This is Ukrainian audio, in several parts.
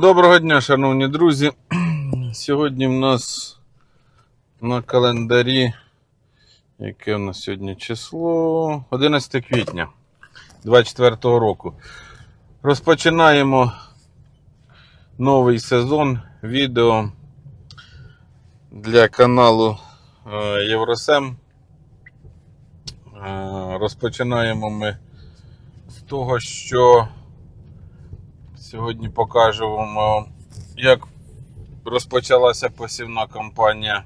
Доброго дня, шановні друзі. Сьогодні в нас на календарі, яке в нас сьогодні число? 11 квітня 24 року. Розпочинаємо новий сезон відео для каналу е, Євросем. Е, Розпочинаємо ми з того, що Сьогодні покажемо, вам, як розпочалася посівна кампанія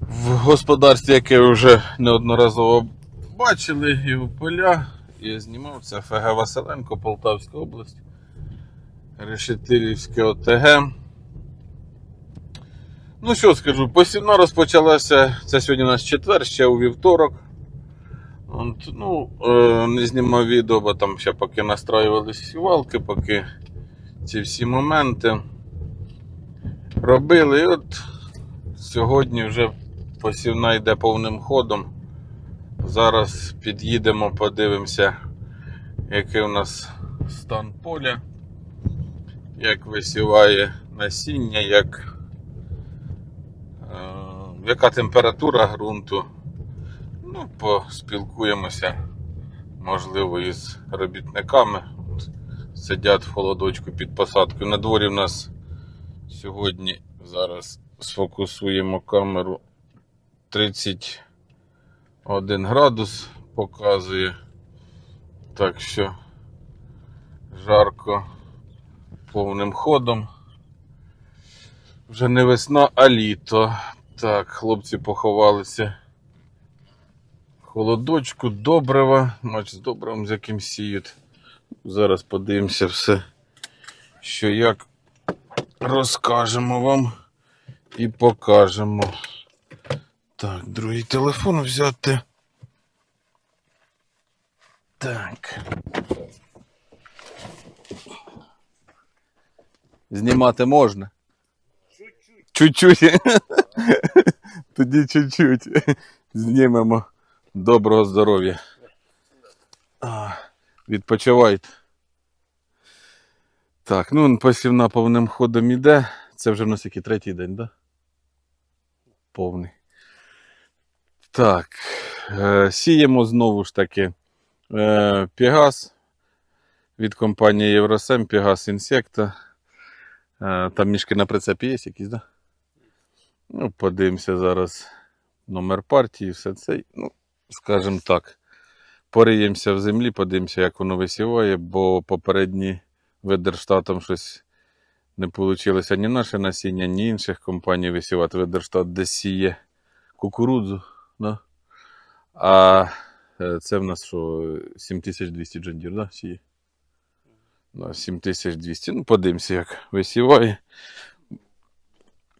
в господарстві, яке ви вже неодноразово бачили, і в поля. Я знімав це ФГ Василенко, Полтавська область, Решетилівське ОТГ. Ну що скажу, посівна розпочалася, це сьогодні у нас четвер, ще у вівторок. От, ну, е, не знімав відео, бо там ще поки настраювалися сівалки, поки ці всі моменти робили. І от сьогодні вже посівна йде повним ходом. Зараз під'їдемо, подивимося, який у нас стан поля, як висіває насіння, як, е, яка температура ґрунту. Ну, поспілкуємося, можливо, із робітниками. Сидять в холодочку під посадкою. На дворі в нас сьогодні зараз сфокусуємо камеру 31 градус показує. Так що жарко повним ходом. Вже не весна, а літо. Так, хлопці поховалися холодочку, добрива, матч з добривом, з яким сіють. Зараз подивимося все, що як розкажемо вам і покажемо. Так, другий телефон взяти. Так. Знімати можна? Чуть-чуть. Тоді чуть-чуть. Знімемо. Доброго здоров'я. Відпочивайте. Так, ну посівна повним ходом іде. Це вже в нас який третій день, да? Повний. Так. Е, сіємо знову ж таки е, Пегас від компанії Євросем, Пегас Інсекта. Е, там мішки на прицепі є якісь, да? Ну, подивимося зараз номер партії, все це. Ну, скажімо так, пориємося в землі, подивимося, як воно висіває, бо попередні Ведерштатом щось не вийшло ні наше насіння, ні інших компаній висівати. Ведерштат десь сіє кукурудзу. Да? А е, це в нас що, 7200 джендір, да, сіє? Да, 7200. Ну, подивимося, як висіває.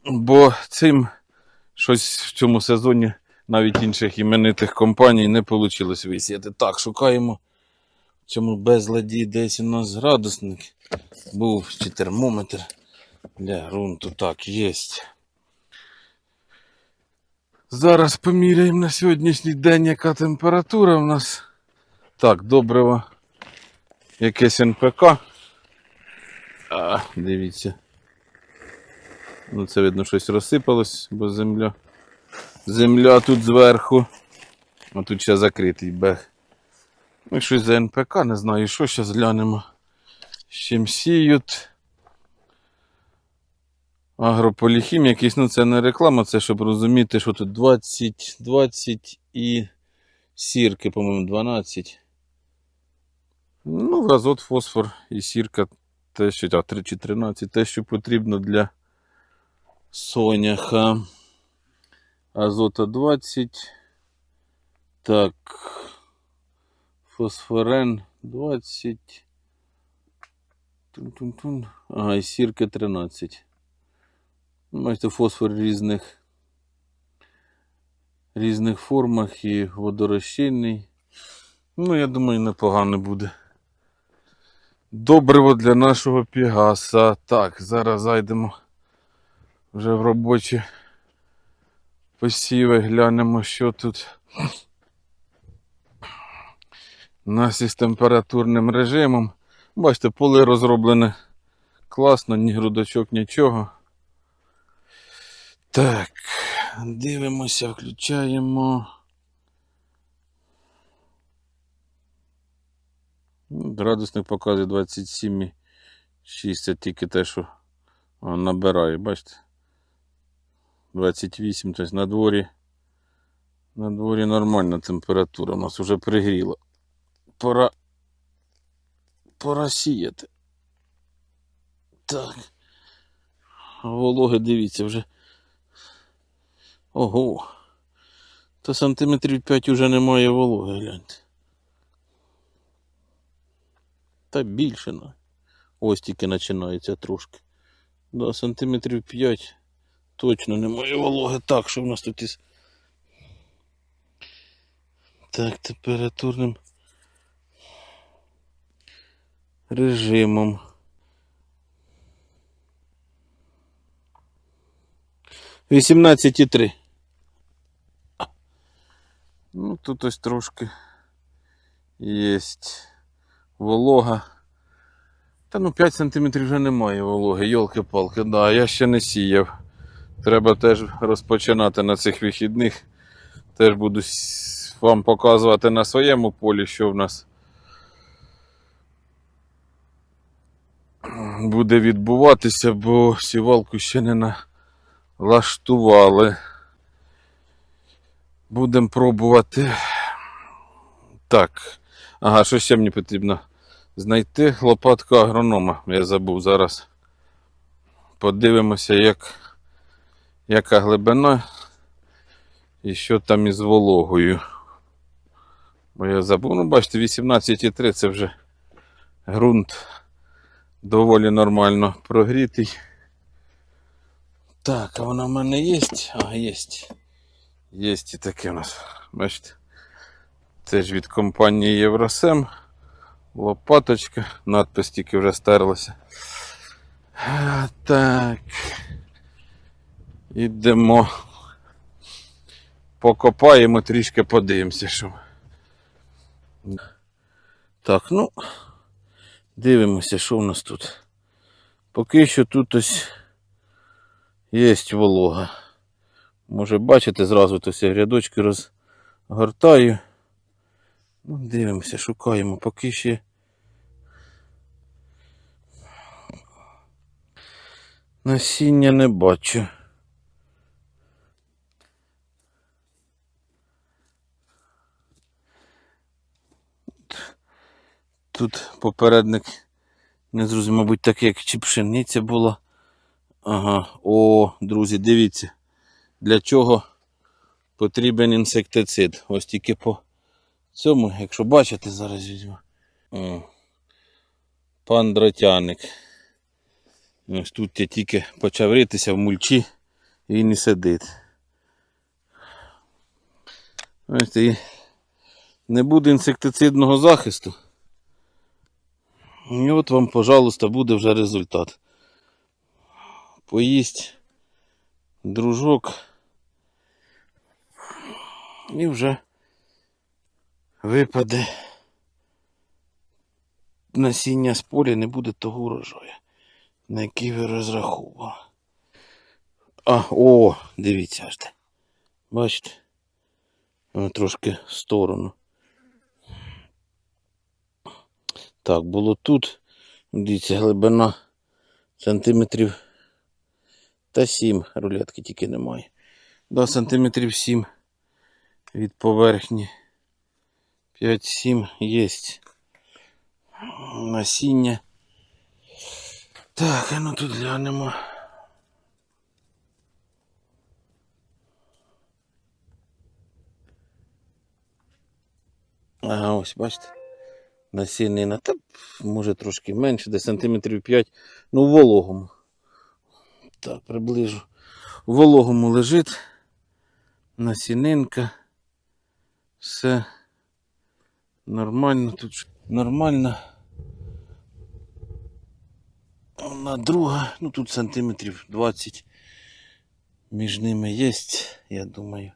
Бо цим щось в цьому сезоні навіть інших іменитих компаній не вийшло висіяти. Так, шукаємо в цьому безладі десь у нас градусник. Був чи термометр для ґрунту. Так, є. Зараз поміряємо на сьогоднішній день, яка температура у нас. Так, добриво. Якесь НПК. А, дивіться. Ну, це видно, щось розсипалось, бо земля. Земля тут зверху. А тут ще закритий бег. Ну, щось за НПК, не знаю, що зараз глянемо. З чим сіють. Агрополіхім якийсь, ну це не реклама, це щоб розуміти, що тут 20, 20 і сірки, по-моєму, 12. Ну, азот, фосфор і сірка, те, що, а, 3 чи 13, те, що потрібно для соняха. Азота 20. Так. Фосфорен 20. Тун-тун-тун. Ага, і сірка 13. Ну, Бачите, фосфор різних різних формах і водорозчинний. Ну, я думаю, непогано буде. Добриво для нашого Пігаса. Так, зараз зайдемо вже в робочі посіви, глянемо, що тут. У нас із температурним режимом. Бачите, поле розроблене класно, ні грудочок, нічого. Так, дивимося, включаємо. Градусник показує 27,6. Це тільки те, що набирає, бачите? 28, тобто на дворі. На дворі нормальна температура. У нас вже пригріло. Пора. Пора сіяти. Так. Вологи, дивіться, вже. Ого. То сантиметрів 5 уже немає вологи, гляньте. Та більше. Ось тільки починається трошки. Да, сантиметрів 5 точно немає вологи. Так, що в нас тут із. Так, температурним режимом. Вісімнадцять і три. Ну, тут ось трошки є волога. Та ну 5 см вже немає вологи, йолки-палки, да, я ще не сіяв. Треба теж розпочинати на цих вихідних. Теж буду вам показувати на своєму полі, що в нас буде відбуватися, бо сівалку ще не налаштували. Будемо пробувати. Так. Ага, що ще мені потрібно? Знайти лопатку агронома. Я забув зараз. Подивимося, як, яка глибина і що там із вологою. Бо я забув, ну бачите, 18,3 це вже ґрунт доволі нормально прогрітий. Так, а вона в мене є? А, є. Є і таке у нас. Бачите? Теж від компанії Євросем. Лопаточка. Надпис тільки вже стерлася. Так. Ідемо. Покопаємо, трішки подивимося, що. Так, ну. Дивимося, що в нас тут. Поки що тут ось є волога. Може бачите, зразу то все рядочки розгортаю. Ну, дивимося, шукаємо, поки ще. Насіння не бачу. Тут попередник не зрозумів, мабуть, так як чи пшениця була. Ага, о, друзі, дивіться, для чого потрібен інсектицид. Ось тільки по цьому, якщо бачите, зараз візьму. О, пан дротяник. Ось тут я тільки почав ритися в мульчі і і сидить. Ось і не буде інсектицидного захисту. І от вам, пожалуйста, буде вже результат. Поїсть дружок. І вже випаде насіння з поля, не буде того урожаю, на який ви розраховували. А, о, дивіться аж де. Бачите? Трошки в сторону. Так, було тут. Дивіться, глибина сантиметрів та 7 рулетки тільки немає. Да, сантиметрів 7 від поверхні. 5-7 є. Насіння. Так, а ну тут глянемо. Ага, ось, бачите? Насінина. Та може трошки менше, десь сантиметрів 5. Ну, в вологому. Так, приближу. В вологому лежить. Насінинка. Все нормально. Тут нормально. Одна друга. Ну тут сантиметрів 20 між ними є, я думаю.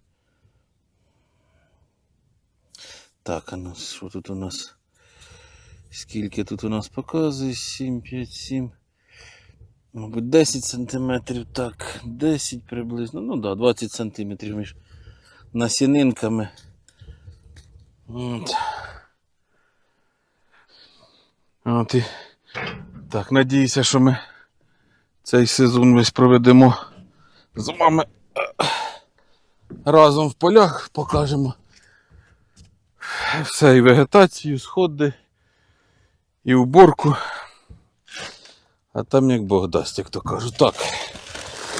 Так, а ну що тут у нас? Скільки тут у нас показує? 7, 5, 7. Мабуть, 10 сантиметрів, так, 10 приблизно, ну да, 20 сантиметрів між насінинками. От. От і так, надіюся, що ми цей сезон весь проведемо з вами е, разом в полях, покажемо все і вегетацію, сходи, і уборку. А там як Бог дасть, як то кажуть. Так.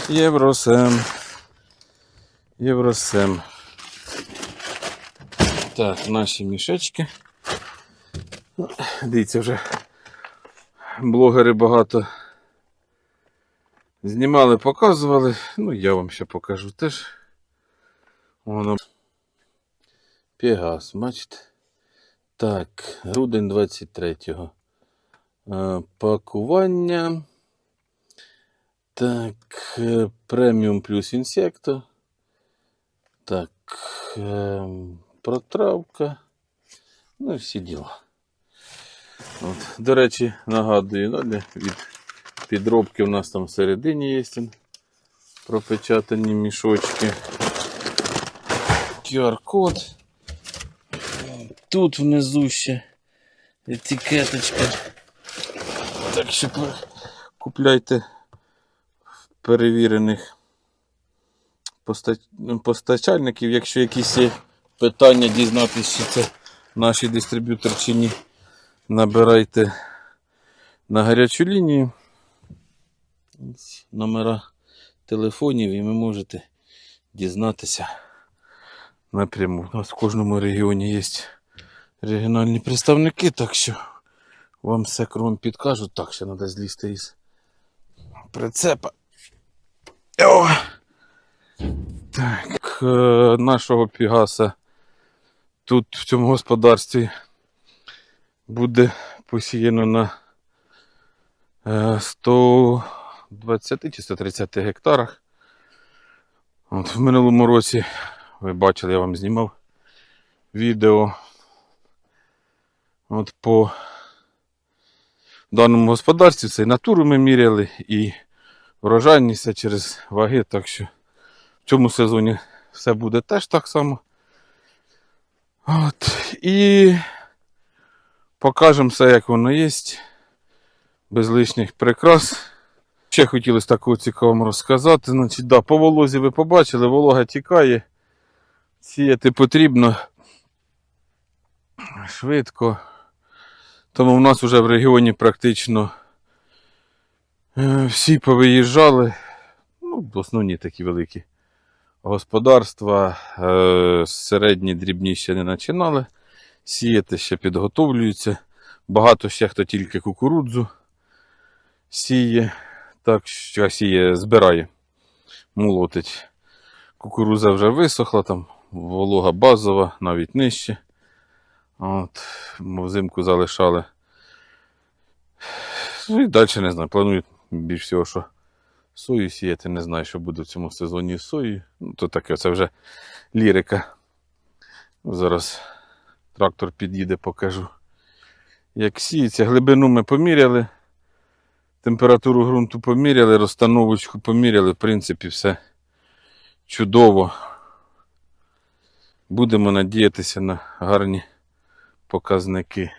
Євросем. Євросем. Так, наші мішечки. Дивіться, вже блогери багато знімали, показували. Ну, я вам ще покажу теж. Воно. Пегас, бачите? Так, грудень 23-го. Е, Пакування. Так, е, преміум плюс інсекто. Так, е, протравка. Ну і всі діла. От. До речі, нагадую, ну, для- від підробки у нас там всередині є пропечатані мішочки. QR-код. Тут внизу ще етикеточка. Так що купляйте перевірених ну, постачальників, якщо якісь є питання дізнатися, чи це наш дистриб'ютор чи ні. Набирайте на гарячу лінію номера телефонів і ви можете дізнатися напряму. У нас в кожному регіоні є регіональні представники, так що вам все кругом підкажуть. Так, ще треба злізти із прицепа. О! Так, е, нашого пігаса тут в цьому господарстві буде посіяно на е, 120 чи 130 гектарах. От в минулому році, ви бачили, я вам знімав відео. От по даному господарстві це і натуру ми міряли, і врожайність через ваги. Так що в цьому сезоні все буде теж так само. От. І покажемо все, як воно є, без лишніх прикрас. Ще хотілося такого цікавого розказати. Значить, да, по волозі ви побачили, волога тікає. Сіяти потрібно швидко. Тому в нас вже в регіоні практично е, всі повиїжджали. Ну, основні такі великі господарства. Е, середні дрібні ще не починали. Сіяти ще підготовлюються. Багато ще хто тільки кукурудзу сіє. Так що сіє, збирає, молотить. Кукуруза вже висохла, там волога базова, навіть нижче. От, взимку залишали. Ну і далі не знаю. Планують більш всього, що сою сіяти. Не знаю, що буде в цьому сезоні з сої. Ну, то таке, це вже лірика. Зараз трактор під'їде, покажу. Як сіється, глибину ми поміряли. Температуру ґрунту поміряли, розстановочку поміряли, в принципі, все чудово. Будемо надіятися на гарні показники.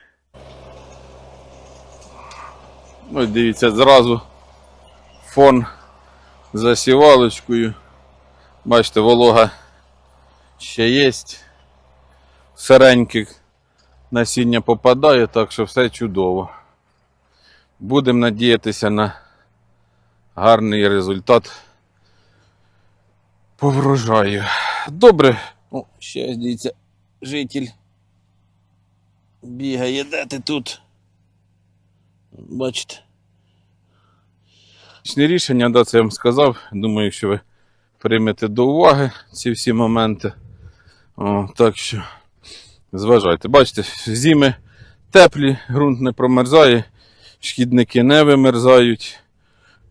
Ось дивіться, зразу фон за сівалочкою. Бачите, волога ще є. Сиреньких насіння попадає, так що все чудово. Будемо надіятися на гарний результат по врожаю. Добре. О, ще дивіться, житель бігає, де ти тут? Бачите. Рішення, да, це я вам сказав. Думаю, що ви приймете до уваги ці всі моменти. О, так що зважайте. Бачите, зими теплі, ґрунт не промерзає, шкідники не вимерзають,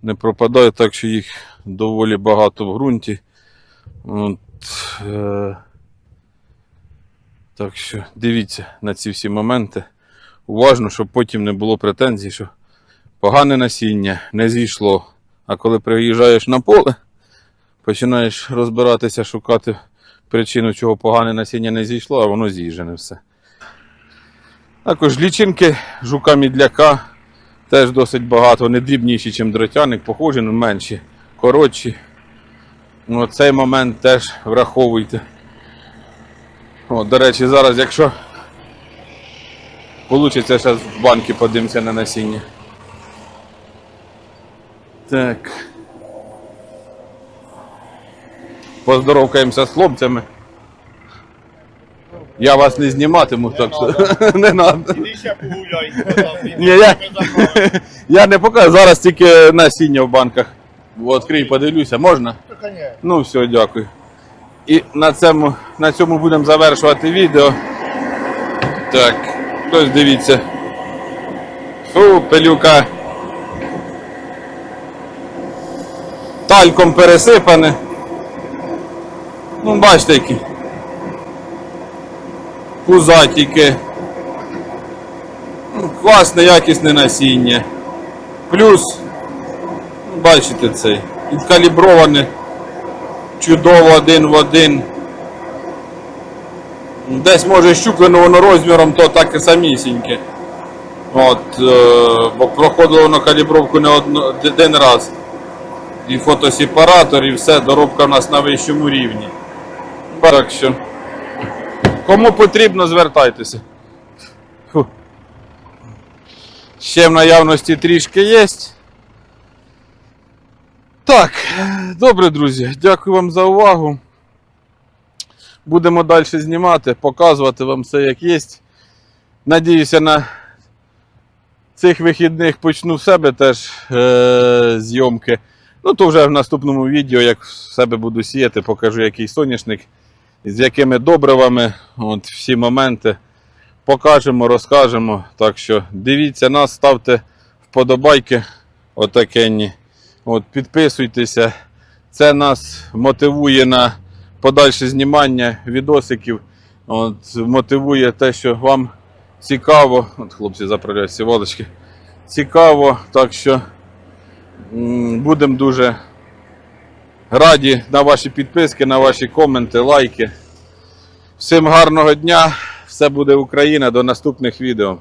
не пропадають, так що їх доволі багато в ґрунті. От, е, так що дивіться на ці всі моменти. Уважно, щоб потім не було претензій, що погане насіння не зійшло А коли приїжджаєш на поле, починаєш розбиратися, шукати причину, чого погане насіння не зійшло, а воно з'їжджене все. Також лічинки жука мідляка теж досить багато. Вони дрібніші, ніж дротяник, похожі, але менші, коротші. Ну, цей момент теж враховуйте. О, до речі, зараз, якщо вийде, зараз в банки подивимося на насіння. Так. Поздоровкаємося з хлопцями. Я вас не зніматиму, так що не треба. Я- Я не покажу, зараз тільки насіння в банках. Відкрий, подивлюся, можна? Ну, все, дякую. І на цьому, на цьому будемо завершувати відео. Так, ось дивіться. Фу, пилюка. Тальком пересипане. Ну, бачите, які. Пузатіки. Ну, класне, якісне насіння. Плюс, ну, бачите цей, відкаліброване чудово один в один. Десь може щуплено воно розміром, то так і самісіньке. От, е, бо проходило воно калібровку не один раз. І фотосепаратор, і все, доробка в нас на вищому рівні. Так що. Кому потрібно, звертайтеся. Фу. Ще в наявності трішки є. Так, добре, друзі, дякую вам за увагу. Будемо далі знімати, показувати вам все як є. Надіюся, на цих вихідних почну в себе теж е- зйомки. Ну, то вже в наступному відео, як в себе буду сіяти, покажу, який соняшник, з якими добривами, от, всі моменти. Покажемо, розкажемо. Так що дивіться нас, ставте вподобайки отакенні. От, підписуйтеся. Це нас мотивує на подальше знімання відосиків. От, мотивує те, що вам цікаво. От хлопці заправляють сівалочки. Цікаво, так що будемо дуже раді на ваші підписки, на ваші коменти, лайки. Всім гарного дня! Все буде Україна. До наступних відео.